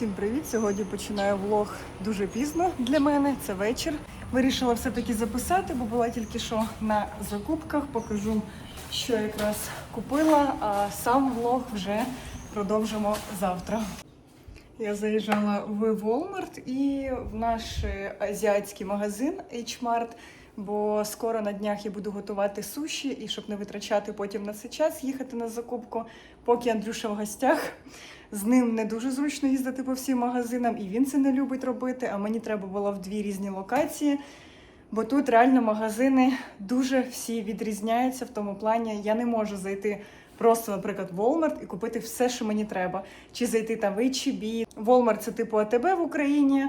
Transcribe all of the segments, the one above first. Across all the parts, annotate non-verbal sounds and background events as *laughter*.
Всім привіт! Сьогодні починаю влог дуже пізно для мене. Це вечір. Вирішила все-таки записати, бо була тільки що на закупках. Покажу, що якраз купила, а сам влог вже продовжимо завтра. Я заїжджала в Walmart і в наш азіатський магазин H-Mart, бо скоро на днях я буду готувати суші, і щоб не витрачати потім на це час, їхати на закупку, поки Андрюша в гостях. З ним не дуже зручно їздити по всім магазинам, і він це не любить робити. А мені треба було в дві різні локації. Бо тут реально магазини дуже всі відрізняються в тому плані. Я не можу зайти просто, наприклад, в Walmart і купити все, що мені треба. Чи зайти там в H&B. Walmart – це типу АТБ в Україні.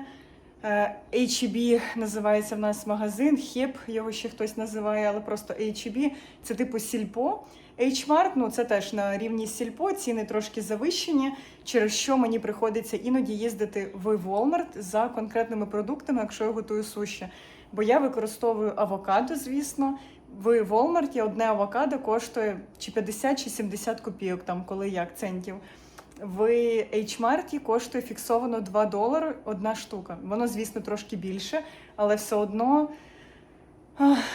Е, H&B називається в нас магазин, Хеп його ще хтось називає, але просто H&B – це типу сільпо. H-Mart, ну це теж на рівні сільпо, ціни трошки завищені, через що мені приходиться іноді їздити в Walmart за конкретними продуктами, якщо я готую суші. Бо я використовую авокадо, звісно. В Walmart одне авокадо коштує чи 50, чи 70 копійок, там коли як центів. В H-Mart коштує фіксовано 2 долари одна штука. Воно, звісно, трошки більше, але все одно.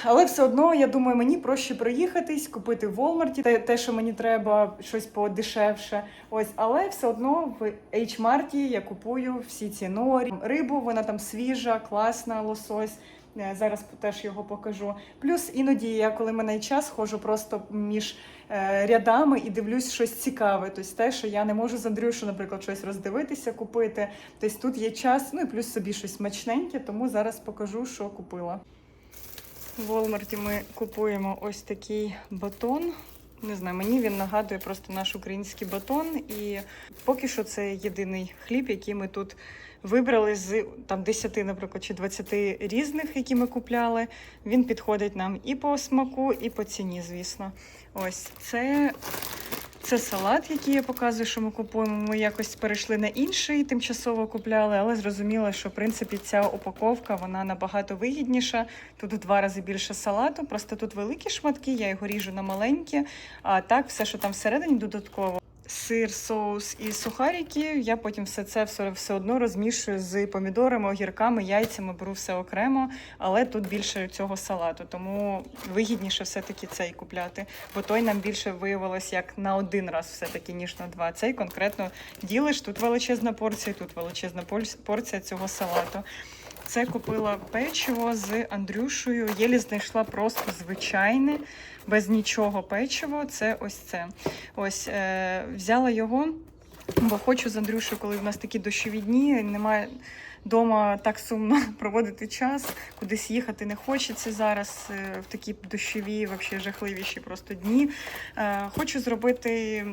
Але все одно, я думаю, мені проще проїхатись, купити в Walmart те, те, що мені треба, щось подешевше. Ось, але все одно в H-Mart я купую всі ці норі, рибу, вона там свіжа, класна, лосось. Е, Зараз теж його покажу. Плюс іноді я, коли мене час, ходжу просто між е, рядами і дивлюсь щось цікаве. Тобто те, що я не можу з Андрюшу, наприклад, щось роздивитися, купити. Тобто тут є час, ну і плюс собі щось смачненьке, тому зараз покажу, що купила. В Walmart ми купуємо ось такий батон. Не знаю, мені він нагадує просто наш український батон. І поки що це єдиний хліб, який ми тут вибрали з там 10, наприклад, чи 20 різних, які ми купляли. Він підходить нам і по смаку, і по ціні, звісно. Ось це. Це салат, який я показую, що ми купуємо. Ми якось перейшли на інший, тимчасово купляли, але зрозуміла, що в принципі ця упаковка вона набагато вигідніша. Тут в два рази більше салату. Просто тут великі шматки, я його ріжу на маленькі. А так, все, що там всередині додатково. Сир, соус і сухарики. Я потім все це все, одно розмішую з помідорами, огірками, яйцями, беру все окремо, але тут більше цього салату, тому вигідніше все-таки цей купляти. Бо той нам більше виявилось як на один раз, все-таки, ніж на два. Цей конкретно ділиш, тут величезна порція, тут величезна порція цього салату. Це купила печиво з Андрюшею. Єлі знайшла просто звичайне, без нічого печиво. Це ось це. Ось е, взяла його, бо хочу з Андрюшею, коли в нас такі дощові дні, немає вдома так сумно *laughs* проводити час, кудись їхати не хочеться зараз е, в такі дощові, взагалі жахливіші просто дні. Е, хочу зробити.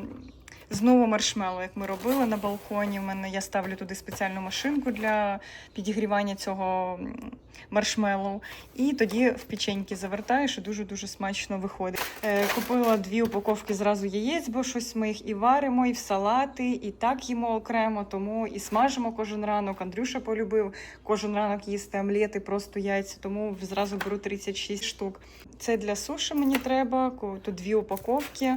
Знову маршмело, як ми робили на балконі. В мене я ставлю туди спеціальну машинку для підігрівання цього маршмелу. І тоді в печеньки завертаєш і дуже-дуже смачно виходить. Е, купила дві упаковки зразу яєць, бо щось ми їх і варимо, і в салати, і так їмо окремо, тому і смажимо кожен ранок. Андрюша полюбив кожен ранок їсти омлети, просто яйця, тому зразу беру 36 штук. Це для суші мені треба. Тут дві упаковки.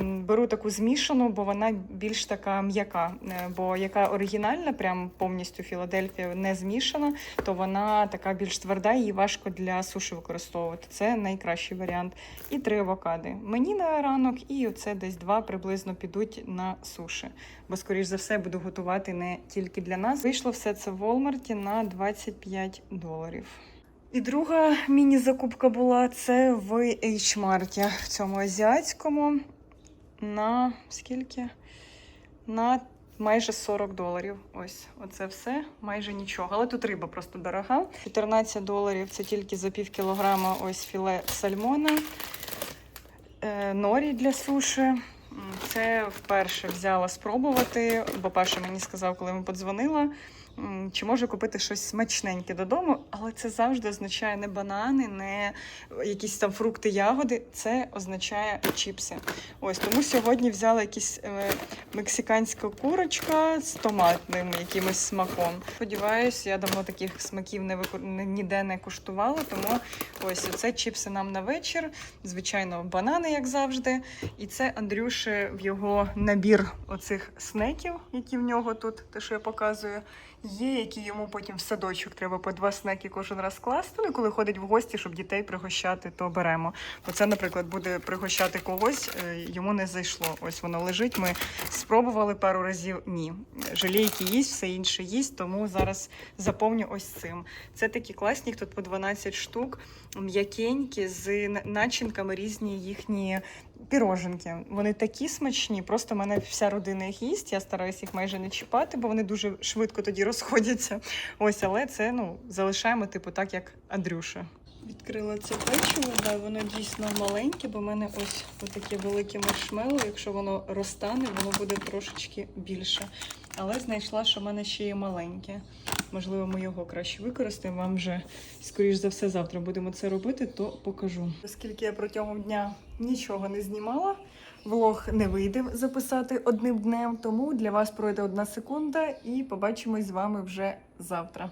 Беру таку змішану, бо вона більш така м'яка. Е, Бо яка оригінальна, прям повністю Філадельфія не змішана, то вона така більш тверда, її важко для суші використовувати. Це найкращий варіант. І три авокади. Мені на ранок, і оце десь два приблизно підуть на суші. Бо, скоріш за все, буду готувати не тільки для нас. Вийшло все це в Walmart на 25 доларів. І друга міні-закупка була це в H-Mart, в цьому азіатському. На скільки? На майже 40 доларів. Ось, оце все, майже нічого. Але тут риба просто дорога. 14 доларів це тільки за пів кілограма ось філе сальмона, норі для суші. Це вперше взяла спробувати, бо перше мені сказав, коли ми подзвонила. Чи можу купити щось смачненьке додому, але це завжди означає не банани, не якісь там фрукти, ягоди. Це означає чіпси. Ось тому сьогодні взяла якісь е, мексиканська курочка з томатним якимось смаком. Сподіваюсь, я давно таких смаків не ні- ніде не куштувала, тому ось це чіпси нам на вечір. Звичайно, банани, як завжди. І це Андрюше в його набір оцих снеків, які в нього тут, те, що я показую, є, які йому потім в садочок треба по два снеки кожен раз класти. Ну, коли ходить в гості, щоб дітей пригощати, то беремо. Бо це, наприклад, буде пригощати когось, е, йому не зайшло. Ось воно лежить. Ми спробували пару разів. Ні. Желейки їсть, все інше їсть, тому зараз заповню ось цим. Це такі класні, тут по 12 штук, м'якенькі, з начинками різні їхні піроженки. Вони такі смачні, просто в мене вся родина їх їсть. Я стараюся їх майже не чіпати, бо вони дуже швидко тоді розходяться. Ось, але це ну залишаємо, типу, так як Андрюша. Відкрила це печиво, да, воно дійсно маленьке, бо в мене ось таке велике маршмело. Якщо воно розтане, воно буде трошечки більше. Але знайшла, що в мене ще є маленьке. Можливо, ми його краще використаємо. Вам вже, скоріш за все, завтра будемо це робити, то покажу. Оскільки я протягом дня нічого не знімала, влог не вийде записати одним днем, тому для вас пройде одна секунда і побачимось з вами вже завтра.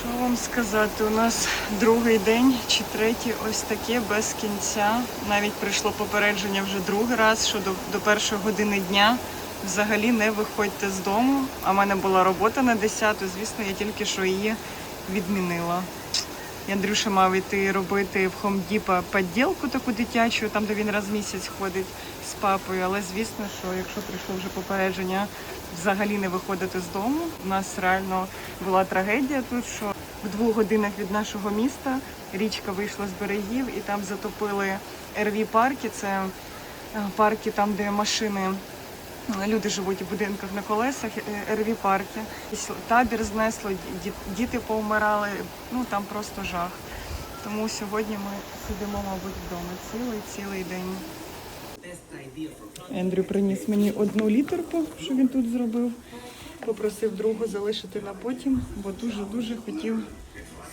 Що вам сказати? У нас другий день чи третій, ось таке без кінця. Навіть прийшло попередження вже другий раз, що до, до першої години дня взагалі не виходьте з дому. А в мене була робота на 10, звісно, я тільки що її відмінила. І Андрюша мав іти робити в Home Depot подділку таку дитячу, там де він раз в місяць ходить з папою. Але звісно, що якщо прийшло вже попередження взагалі не виходити з дому, у нас реально була трагедія тут, що в двох годинах від нашого міста річка вийшла з берегів і там затопили РВ парки. Це е, парки там, де машини. Люди живуть у будинках на колесах, е, РВ парки. Табір знесло, діти повмирали. Ну там просто жах. Тому сьогодні ми сидимо, мабуть, вдома цілий цілий день. Ендрю приніс мені одну літерку, що він тут зробив. Попросив другу залишити на потім, бо дуже-дуже хотів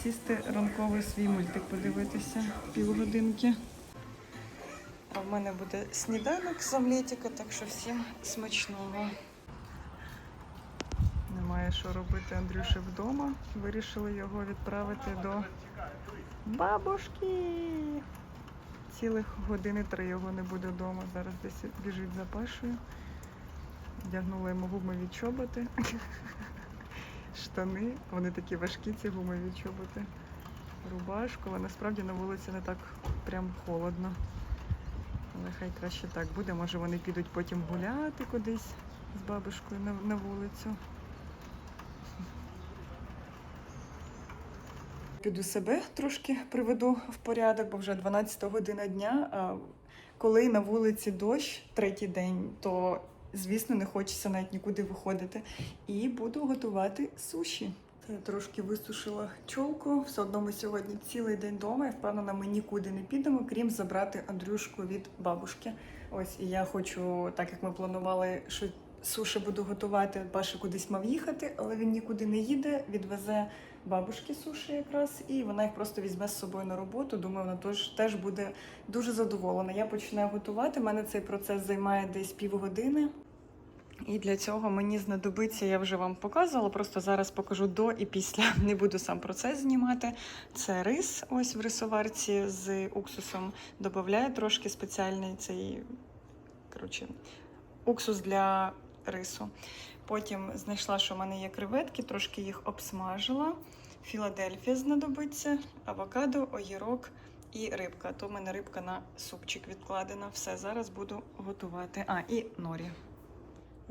сісти ранковий свій мультик подивитися півгодинки. А в мене буде сніданок з омлетика, так що всім смачного. Немає що робити Андрюше вдома. Вирішили його відправити до бабушки. Цілих години три його не буде вдома. Зараз десь біжить за Пашою. Вдягнула йому гумові чоботи. *laughs* Штани. Вони такі важкі, ці гумові чоботи. Рубашку, але насправді на вулиці не так прям холодно. Але хай краще так буде. Може вони підуть потім гуляти кудись з бабушкою на, на вулицю. Піду себе трошки приведу в порядок, бо вже 12 година дня. А коли на вулиці дощ третій день, то звісно не хочеться навіть нікуди виходити. І буду готувати суші. Я трошки висушила чолку. Все одно ми сьогодні цілий день вдома. Я впевнена, ми нікуди не підемо, крім забрати Андрюшку від бабушки. Ось і я хочу, так як ми планували, що суші буду готувати. Паша кудись мав їхати, але він нікуди не їде. Відвезе бабушки суші якраз, і вона їх просто візьме з собою на роботу. Думаю, вона теж, теж буде дуже задоволена. Я починаю готувати. У мене цей процес займає десь півгодини. І для цього мені знадобиться, я вже вам показувала, просто зараз покажу до і після. *laughs* Не буду сам процес знімати. Це рис, ось в рисоварці з уксусом. Додаю трошки спеціальний цей коротше, уксус для рису. Потім знайшла, що в мене є креветки, трошки їх обсмажила. Філадельфія знадобиться, авокадо, огірок і рибка. То в мене рибка на супчик відкладена. Все, зараз буду готувати. А, і норі.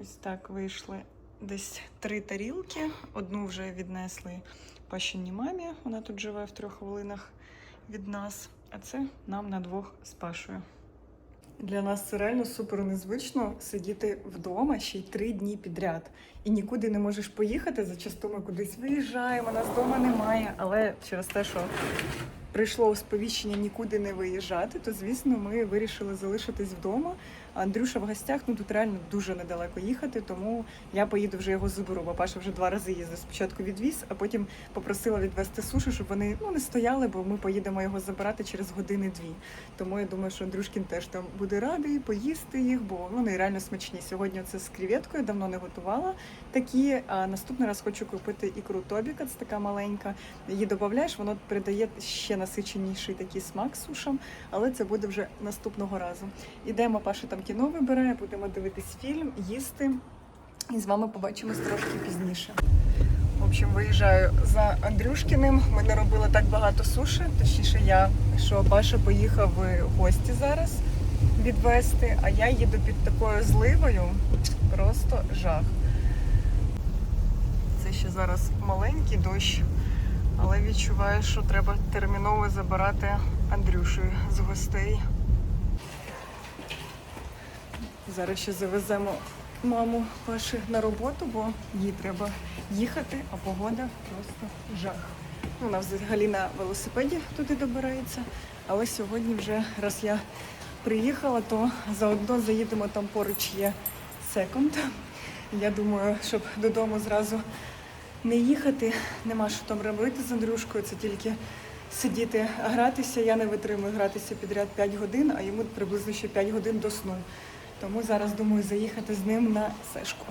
Ось так вийшли десь три тарілки. Одну вже віднесли пащині мамі. Вона тут живе в трьох хвилинах від нас. А це нам на двох з Пашою. Для нас це реально супер незвично сидіти вдома ще й три дні підряд. І нікуди не можеш поїхати. Зачасту ми кудись виїжджаємо, нас вдома немає. Але через те, що прийшло сповіщення нікуди не виїжджати, то звісно ми вирішили залишитись вдома. Андрюша в гостях, ну тут реально дуже недалеко їхати, тому я поїду вже його заберу. Бо Паша вже два рази їздив. Спочатку відвіз, а потім попросила відвезти суші, щоб вони ну не стояли, бо ми поїдемо його забирати через години-дві. Тому я думаю, що Андрюшкін теж там буде радий поїсти їх, бо вони реально смачні. Сьогодні це з креветкою, давно не готувала такі. А наступний раз хочу купити ікру Тобіка, це така маленька. Її додаєш, воно придає ще насиченіший такий смак сушам, але це буде вже наступного разу. Ідемо, Паша там кіно вибирає, будемо дивитись фільм, їсти. І з вами побачимось трошки пізніше. В общем, виїжджаю за Андрюшкіним. Ми не робили так багато суші, точніше я, що Паша поїхав в гості зараз відвести, а я їду під такою зливою. Просто жах. Це ще зараз маленький дощ, але відчуваю, що треба терміново забирати Андрюшу з гостей. Зараз ще завеземо маму Паші на роботу, бо їй треба їхати, а погода просто жах. Вона взагалі на велосипеді туди добирається. Але сьогодні вже раз я приїхала, то заодно заїдемо там поруч є секонд. Я думаю, щоб додому зразу не їхати, нема що там робити з Андрюшкою, це тільки сидіти, гратися. Я не витримую гратися підряд 5 годин, а йому приблизно ще 5 годин до сну. Тому зараз думаю заїхати з ним на сешку.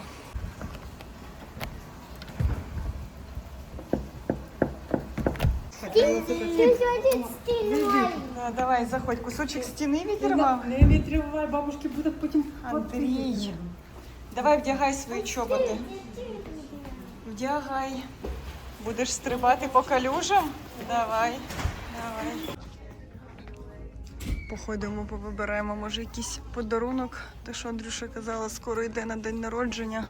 Ти. Ну, давай, заходь, кусочок стіни відірвав. Не відривай, бабушки буде потім. Андрій, давай вдягай свої чоботи. Вдягай. Будеш стрибати по калюжам? Давай, давай. Походимо, повибираємо, може, якийсь подарунок. Те, що Андрюша казала, скоро йде на день народження.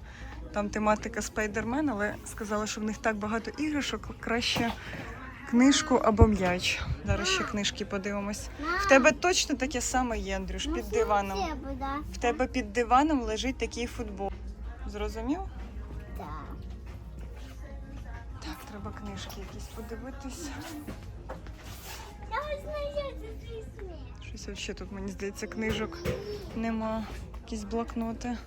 Там тематика Спайдермен, але сказала, що в них так багато іграшок, краще книжку або м'яч. Зараз ще книжки подивимось. В тебе точно таке саме є, Андрюш, під диваном. В тебе під диваном лежить такий футбол. Зрозумів? Так, Так, треба книжки якісь подивитись. Щось взагалі тут, мені здається, книжок нема. Якісь блокноти.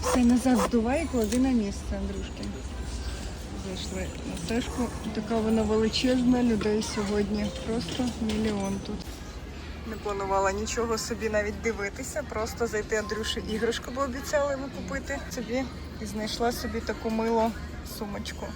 Все назад здувай і клади на місце, Андрюшки. Зайшли на сешку. Така вона величезна, людей сьогодні. Просто мільйон тут. Не планувала нічого собі навіть дивитися, просто зайти Андрюші іграшку, бо обіцяла йому купити собі і знайшла собі таку милу сумочку.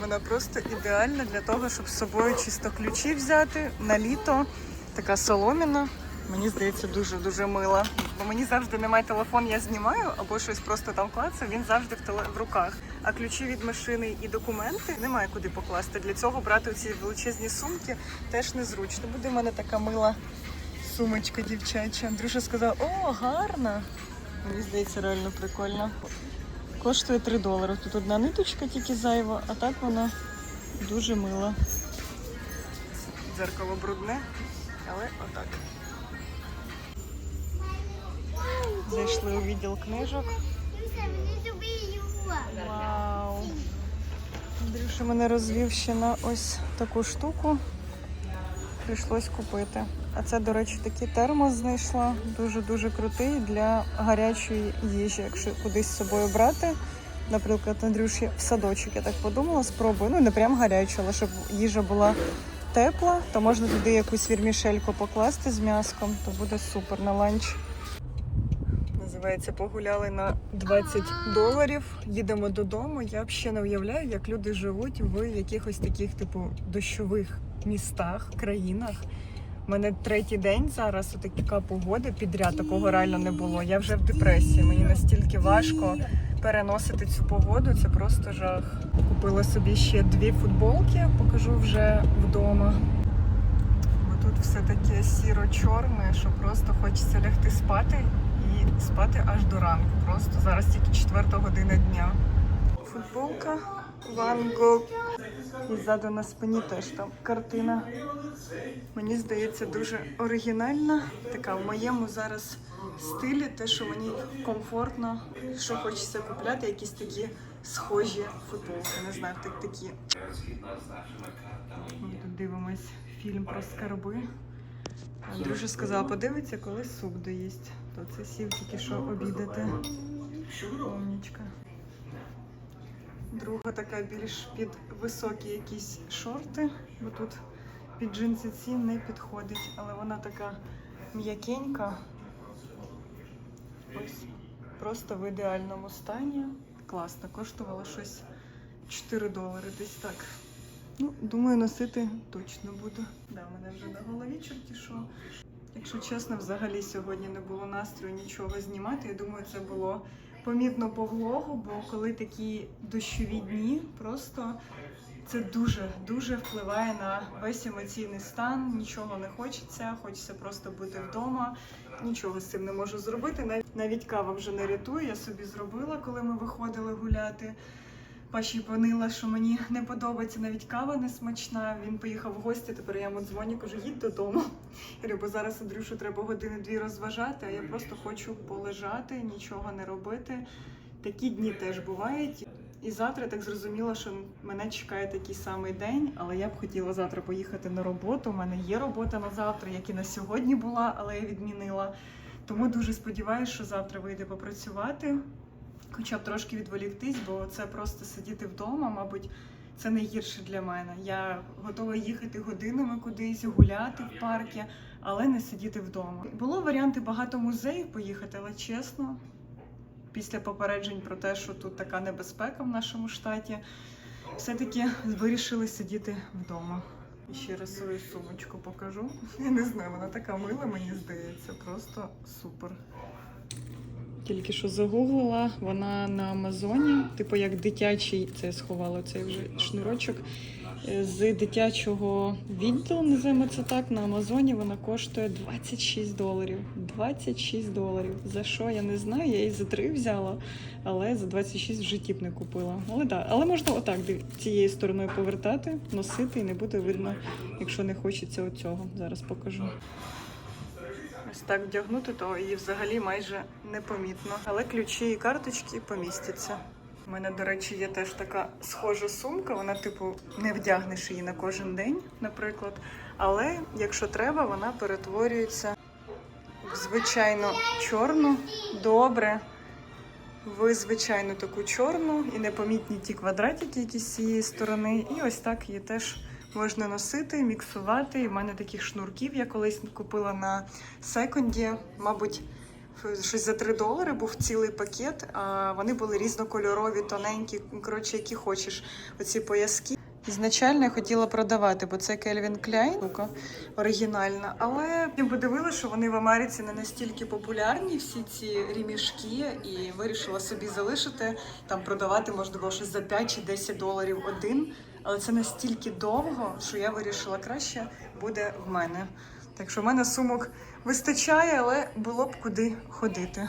Вона просто ідеальна для того, щоб з собою чисто ключі взяти на літо. Така соломіна. Мені здається, дуже-дуже мила. Бо мені завжди немає телефон, я знімаю або щось просто там клацаю, він завжди в, теле... в руках. А ключі від машини і документи немає куди покласти. Для цього брати ці величезні сумки теж незручно. Буде в мене така мила сумочка дівчача. Андрюша сказав, о, гарна. Мені здається, реально прикольно. Коштує 3 долари. Тут одна ниточка тільки зайва, а так вона дуже мила. Дзеркало брудне, але отак. Зайшли у відділ книжок. Вау. Андрюша мене розвів ще на ось таку штуку. Прийшлось купити. А це, до речі, такий термос знайшла. Дуже-дуже крутий для гарячої їжі, якщо кудись з собою брати. Наприклад, Андрюші в садочок, я так подумала, спробую. Ну, не прям гарячу, але щоб їжа була тепла, то можна туди якусь вірмішельку покласти з м'яском, то буде супер на ланч. Називається Погуляли на 20 доларів. Їдемо додому. Я взагалі не уявляю, як люди живуть в якихось таких, типу, дощових містах, країнах. У мене третій день зараз така погода підряд, такого реально не було. Я вже в депресії. Мені настільки важко переносити цю погоду. Це просто жах. Купила собі ще дві футболки, покажу вже вдома. Бо тут все таке сіро-чорне, що просто хочеться лягти спати і спати аж до ранку. Просто зараз тільки четверта година дня. Футболка Ван Гог. І ззаду на спині теж там картина. Мені здається, дуже оригінальна. Така в моєму зараз стилі, те, що мені комфортно, що хочеться купляти, якісь такі схожі футболки. Не знаю, так такі. Ми тут дивимося ось фільм про скарби. Андрюша сказала, подивиться, коли суп доїсть. То це сів тільки що обідати. Умнічка. Друга така більш під високі якісь шорти, бо тут під джинси ці не підходить, але вона така м'якенька. Ось просто в ідеальному стані. Класно, коштувало щось 4 долари десь так. Ну, думаю, носити точно буду. Да, мене вже на голові чорті що. Якщо чесно, взагалі сьогодні не було настрою нічого знімати. Я думаю, це було помітно по влогу, бо коли такі дощові дні, просто це дуже дуже впливає на весь емоційний стан. Нічого не хочеться, хочеться просто бути вдома. Нічого з цим не можу зробити. Навіть кава вже не рятує. Я собі зробила, коли ми виходили гуляти. Паші понила, що мені не подобається навіть кава не смачна. Він поїхав в гості. Тепер я йому дзвоню, кажу, їдь додому. Я говорю, бо зараз Андрюшу треба години-дві розважати, а я просто хочу полежати, нічого не робити. Такі дні теж бувають. І завтра так зрозуміла, що мене чекає такий самий день, але я б хотіла завтра поїхати на роботу. У мене є робота на завтра, як і на сьогодні була, але я відмінила. Тому дуже сподіваюся, що завтра вийде попрацювати, хоча б трошки відволіктись, бо це просто сидіти вдома, мабуть, це найгірше для мене. Я готова їхати годинами кудись, гуляти в парки, але не сидіти вдома. Було варіанти багато музеїв поїхати, але чесно, після попереджень про те, що тут така небезпека в нашому штаті, все-таки вирішили сидіти вдома. І ще раз свою сумочку покажу. Я не знаю, вона така мила, мені здається, просто супер. Тільки що загуглила, вона на Амазоні, типу як дитячий, це я сховала цей вже шнурочок. е, З дитячого відділу, називаємо це так, на Амазоні вона коштує 26 доларів. 26 доларів. За що я не знаю, я її за 3 взяла, але за 26 в житті б не купила. Але так, але можна отак цією стороною повертати, носити і не буде видно, якщо не хочеться оцього. Зараз покажу. Ось так вдягнути, то її взагалі майже непомітно. Але ключі і карточки помістяться. У мене, до речі, є теж така схожа сумка. Вона, типу, не вдягнеш її на кожен день, наприклад. Але якщо треба, вона перетворюється в звичайно чорну, добре. В звичайну таку чорну і непомітні ті квадратики, які з цієї сторони. І ось так її теж можна носити, міксувати. І в мене таких шнурків я колись купила на секонді, мабуть, щось за 3 долари був цілий пакет. А вони були різнокольорові, тоненькі, коротше, які хочеш. Оці пояски. Ізначально я хотіла продавати, бо це Klein, штука оригінальна. Але я подивилася, що вони в Америці не настільки популярні, всі ці ремішки, і вирішила собі залишити там продавати було щось за 5 чи 10 доларів один. Але це настільки довго, що я вирішила краще буде в мене. Так що в мене сумок вистачає, але було б куди ходити.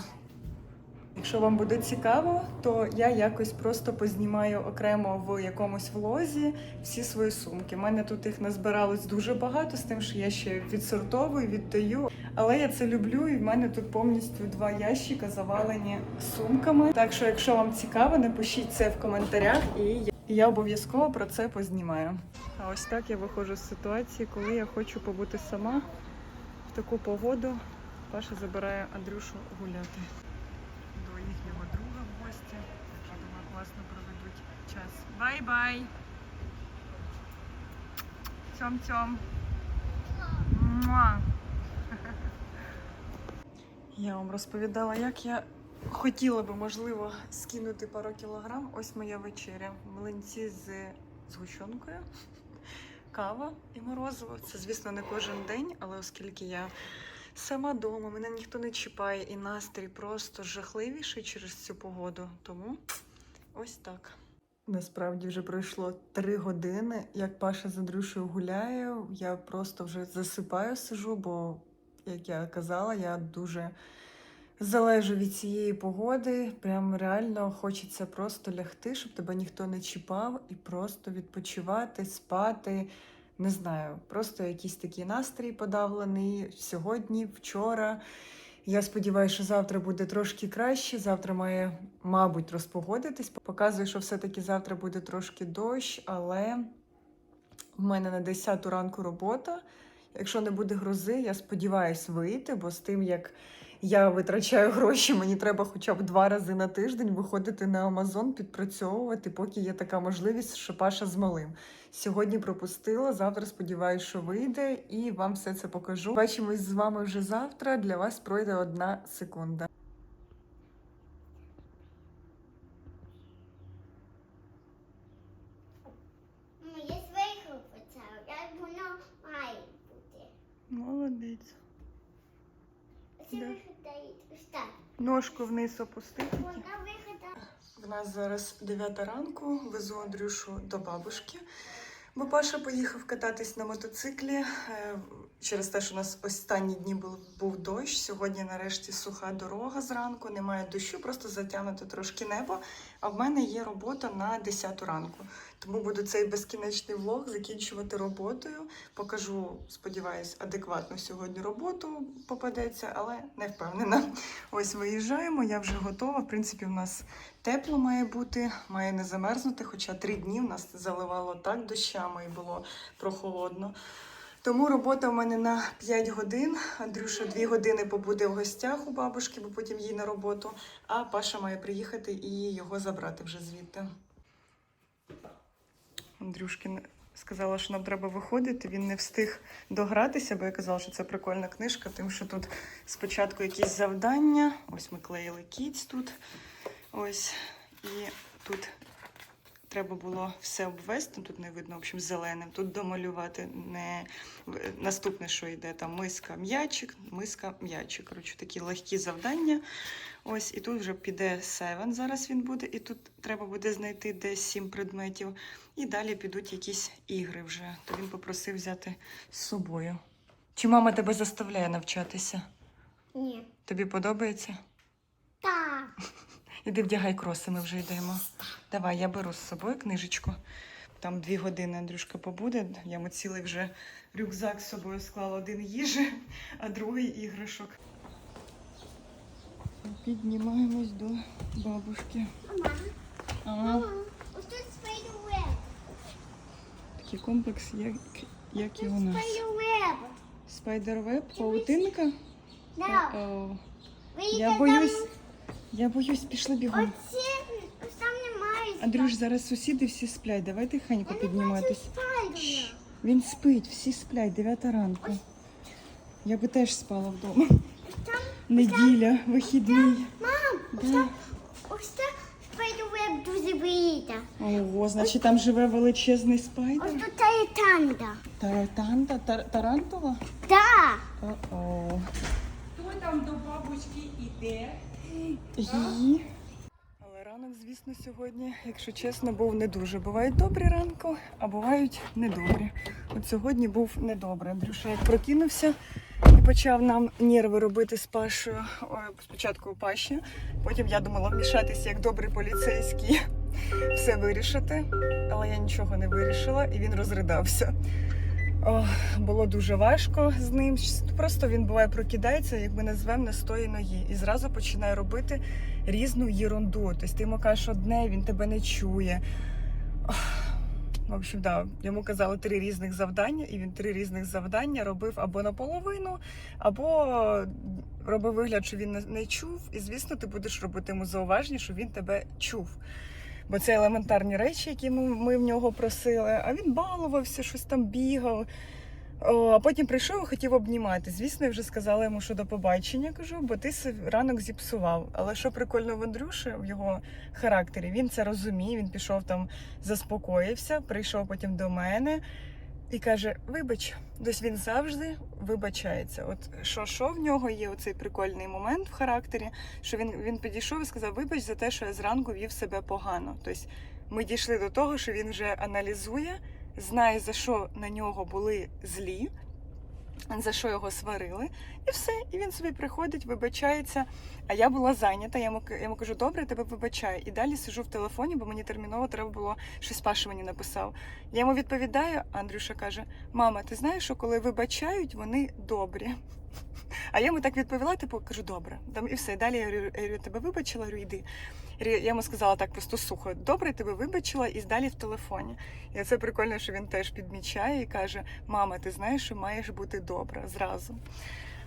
Якщо вам буде цікаво, то я якось просто познімаю окремо в якомусь влозі всі свої сумки. У мене тут їх назбиралось дуже багато, з тим, що я ще відсортовую, віддаю. Але я це люблю, і в мене тут повністю два ящика завалені сумками. Так що, якщо вам цікаво, напишіть це в коментарях, і я- я обов'язково про це познімаю. А ось так я виходжу з ситуації, коли я хочу побути сама в таку погоду. Паша забирає Андрюшу гуляти до їхнього друга в гості. Що думаю, класно проведуть час. Бай-бай! Цьом-цьом! *laughs* Я вам розповідала, як я хотіла би, можливо, скинути пару кілограм. Ось моя вечеря. Млинці з згущенкою, кава і морозиво. Це, звісно, не кожен день, але оскільки я сама вдома, мене ніхто не чіпає, і настрій просто жахливіший через цю погоду. Тому ось так. Насправді вже пройшло три години. Як Паша з Андрюшею гуляє, я просто вже засипаю, сижу, бо, як я казала, я дуже залежу від цієї погоди. Прям реально хочеться просто лягти, щоб тебе ніхто не чіпав, і просто відпочивати, спати. Не знаю, просто якийсь такий настрій подавлений сьогодні, вчора. Я сподіваюся, що завтра буде трошки краще. Завтра має, мабуть, розпогодитись. Показує, що все-таки завтра буде трошки дощ, але В мене на 10 ранку робота. Якщо не буде грози, я сподіваюся вийти, бо з тим, як я витрачаю гроші, мені треба хоча б два рази на тиждень виходити на Амазон, підпрацьовувати, поки є така можливість, що Паша з малим. Сьогодні пропустила, завтра сподіваюся, що вийде, і вам все це покажу. Бачимось з вами вже завтра. Для вас пройде одна секунда. Ну, я зверху почав, як воно має бути. Молодець. Да. Виглядає ось так. Ножку вниз опусти. Вона. В нас зараз 9 ранку, везу Андрюшу до бабушки, бо Паша поїхав кататись на мотоциклі. Е, Через те, що у нас останні дні був, був дощ. Сьогодні нарешті суха дорога зранку, немає дощу, просто затягнуто трошки небо. А в мене є робота на 10 ранку. Тому буду цей безкінечний влог закінчувати роботою. Покажу, сподіваюсь, адекватну сьогодні роботу попадеться, але не впевнена. Ось виїжджаємо, я вже готова. В принципі, в нас тепло має бути, має не замерзнути, хоча три дні в нас заливало так дощами і було прохолодно. Тому робота в мене на 5 годин. Андрюша 2 години побуде в гостях у бабушки, бо потім їй на роботу. А Паша має приїхати і його забрати вже звідти. Андрюшки не- сказала, що нам треба виходити. Він не встиг догратися, бо я казала, що це прикольна книжка, тим, що тут спочатку якісь завдання. Ось ми клеїли кіць тут. Ось. І тут треба було все обвести. Тут не видно, в общем, зеленим. Тут домалювати не наступне, що йде, там миска, м'ячик, миска, м'ячик. Коротше, такі легкі завдання. Ось, і тут вже піде севен. Зараз він буде, і тут треба буде знайти десь сім предметів. І далі підуть якісь ігри вже. То він попросив взяти з собою. Чи мама тебе заставляє навчатися? Ні. Тобі подобається? Так. *laughs* Іди вдягай кроси, ми вже йдемо. Давай, я беру з собою книжечку. Там дві години Андрюшка побуде. Я йому цілий вже рюкзак з собою склала один їжі, а другий іграшок. Піднімаємось до бабушки. Мама. А, Мама. Ось тут спайдервеб. Такий комплекс, як, як і у нас. Спайдервеб. Паутинка. Да. О, я боюсь. Я боюсь, пішли бігом. Андрюш, зараз сусіди всі сплять. Давай тихенько підніматись. Він спить, всі сплять, 9 ранку. Я би теж спала вдома. Неділя, вихідний. мам, Да. ось там спайдервеб дуже боїться. Ого, значить там живе величезний Ось спайдер. тут є танда. Тар, тарантула? Так. О-о. Хто там до бабочки іде? Її. Звісно, сьогодні, якщо чесно, був не дуже. Бувають добрі ранку, а бувають недобрі. От сьогодні був недобрий. Андрюша як прокинувся і почав нам нерви робити з Пашою. Спочатку у Паші, потім я думала вмішатися як добрий поліцейський, *laughs* все вирішити. Але я нічого не вирішила, і він розридався. О, було дуже важко з ним. Просто він буває прокидається, як ми назвемо не з тої ноги, і зразу починає робити різну єрунду. Тобто ти йому кажеш одне, він тебе не чує. Ох, В общем, да, йому казали три різних завдання, і він три різних завдання робив або наполовину, або робив вигляд, що він не чув. І звісно, ти будеш робити йому зауваження, що він тебе чув. Бо це елементарні речі, які ми, ми в нього просили. А він балувався, щось там бігав. А потім прийшов і хотів обнімати. Звісно, я вже сказала йому, що до побачення кажу, бо ти ранок зіпсував. Але що прикольно в Андрюші, в його характері, він це розуміє, він пішов там, заспокоївся, прийшов потім до мене і каже: Вибач, тобто він завжди вибачається. От що, що в нього є оцей прикольний момент в характері, що він, він підійшов і сказав: Вибач за те, що я зранку вів себе погано. Тобто ми дійшли до того, що він вже аналізує, знає, за що на нього були злі, за що його сварили, і все. І він собі приходить, вибачається. А я була зайнята. Я йому, кажу, добре, тебе вибачаю. І далі сижу в телефоні, бо мені терміново треба було щось Паша мені написав. Я йому відповідаю, Андрюша каже: Мама, ти знаєш, що коли вибачають, вони добрі. А я йому так відповіла, типу, кажу, добре. І все. Далі я говорю, тебе вибачила, говорю, йди. Я йому сказала так просто сухо, добре, тебе вибачила, і далі в телефоні. І це прикольно, що він теж підмічає і каже: Мама, ти знаєш, що маєш бути добра зразу.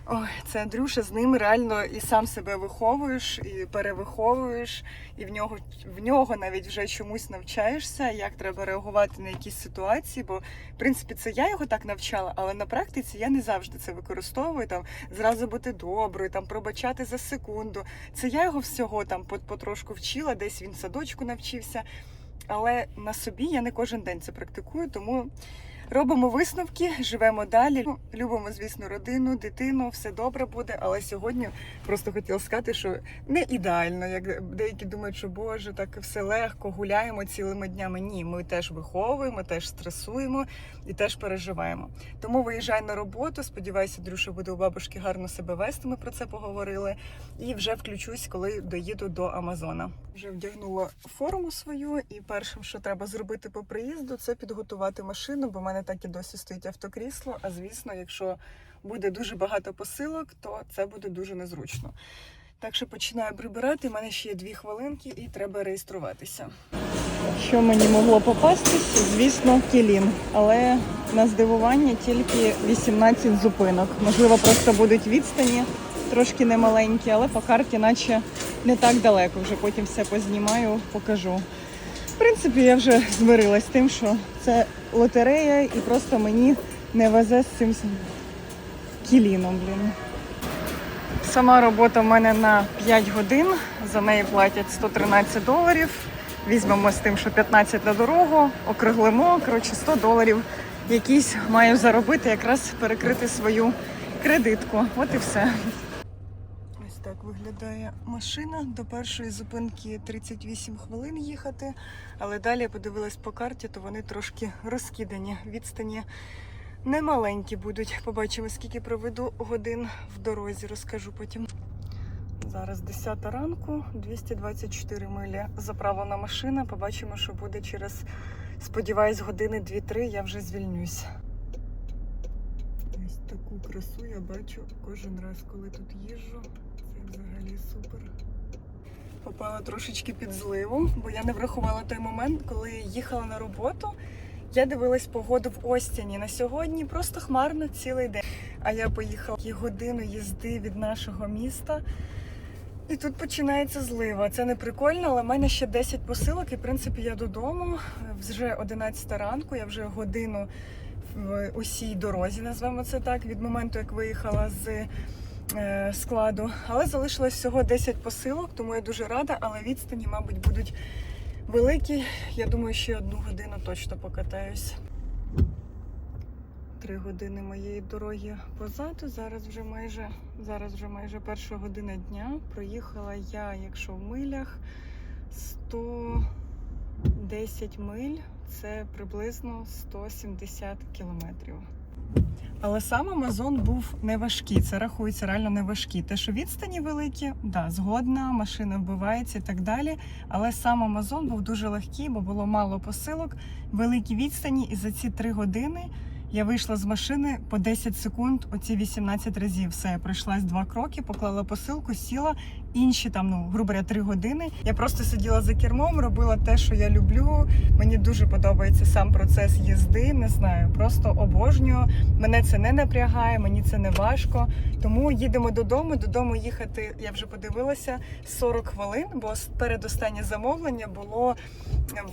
Ой, це Андрюша, з ним реально і сам себе виховуєш, і перевиховуєш, і в нього в нього навіть вже чомусь навчаєшся, як треба реагувати на якісь ситуації. Бо в принципі це я його так навчала, але на практиці я не завжди це використовую. Там зразу бути доброю, там пробачати за секунду. Це я його всього там потрошку вчила, десь він в садочку навчився. Але на собі я не кожен день це практикую, тому робимо висновки, живемо далі. Ну, Любимо, звісно, родину, дитину, все добре буде. Але сьогодні просто хотіла сказати, що не ідеально, як деякі думають, що Боже, так все легко, гуляємо цілими днями. Ні, ми теж виховуємо, теж стресуємо і теж переживаємо. Тому виїжджай на роботу. Сподіваюся, Дрюша буде у бабушки гарно себе вести. Ми про це поговорили. І вже включусь, коли доїду до Амазона. Вже вдягнула форму свою, і першим, що треба зробити по приїзду, це підготувати машину, бо в мене так і досі стоїть автокрісло. А звісно, якщо буде дуже багато посилок, то це буде дуже незручно. Так що починаю прибирати. У мене ще є дві хвилинки і треба реєструватися. Що мені могло попастись? Звісно, кілін. Але на здивування тільки 18 зупинок. Можливо, просто будуть відстані трошки немаленькі, але по карті, наче не так далеко. Вже потім все познімаю, покажу. В принципі, я вже змирилась з тим, що це лотерея і просто мені не везе з цим кіліном, блін. Сама робота в мене на 5 годин. За неї платять 113 доларів. Візьмемо з тим, що 15 на дорогу, округлимо, коротше, 100 доларів якісь маю заробити, якраз перекрити свою кредитку. От і все. Так виглядає машина. До першої зупинки 38 хвилин їхати, але далі я подивилась по карті, то вони трошки розкидані. Відстані немаленькі будуть. Побачимо, скільки проведу годин в дорозі, розкажу потім. Зараз 10 ранку, 224 милі заправлена машина. Побачимо, що буде через, сподіваюсь, години 2-3 я вже звільнюсь. Ось таку красу я бачу кожен раз, коли тут їжджу. Це взагалі супер. Попала трошечки під зливу, бо я не врахувала той момент, коли їхала на роботу. Я дивилась погоду в Остіні на сьогодні, просто хмарно цілий день. А я поїхала годину їзди від нашого міста. І тут починається злива. Це не прикольно, але в мене ще 10 посилок, і в принципі я додому. Вже 11 ранку, я вже годину в усій дорозі, назвемо це так, від моменту, як виїхала з складу. Але залишилось всього 10 посилок, тому я дуже рада, але відстані, мабуть, будуть великі. Я думаю, ще одну годину точно покатаюсь. Три години моєї дороги позаду. Зараз вже майже зараз вже майже перша година дня. Проїхала я, якщо в милях, 110 миль. Це приблизно 170 кілометрів. Але сам Амазон був не важкий. Це рахується реально не важкий. Те, що відстані великі, да, згодна, машина вбивається і так далі. Але сам Амазон був дуже легкий, бо було мало посилок, великі відстані, і за ці три години я вийшла з машини по 10 секунд, оці 18 разів. Все, я пройшлась два кроки, поклала посилку, сіла. Інші там, ну, грубо говоря, три години. Я просто сиділа за кермом, робила те, що я люблю. Мені дуже подобається сам процес їзди. Не знаю, просто обожнюю. Мене це не напрягає, мені це не важко. Тому їдемо додому. Додому їхати, я вже подивилася 40 хвилин, бо передостаннє замовлення було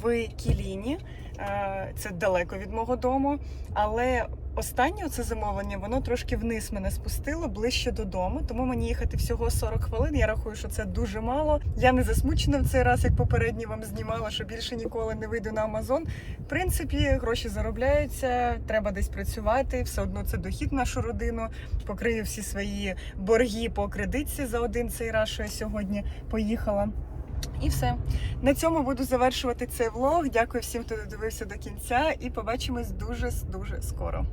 в Кіліні. Е, Це далеко від мого дому. Але останнє це замовлення воно трошки вниз мене спустило ближче додому. Тому мені їхати всього 40 хвилин. Я рахую, що це дуже мало. Я не засмучена в цей раз, як попередній вам знімала, що більше ніколи не вийду на Амазон. В принципі, гроші заробляються, треба десь працювати. Все одно це дохід нашу родину. Покрию всі свої борги по кредитці за один цей раз, що я сьогодні поїхала. І все. На цьому буду завершувати цей влог. Дякую всім, хто додивився до кінця, і побачимось дуже дуже скоро.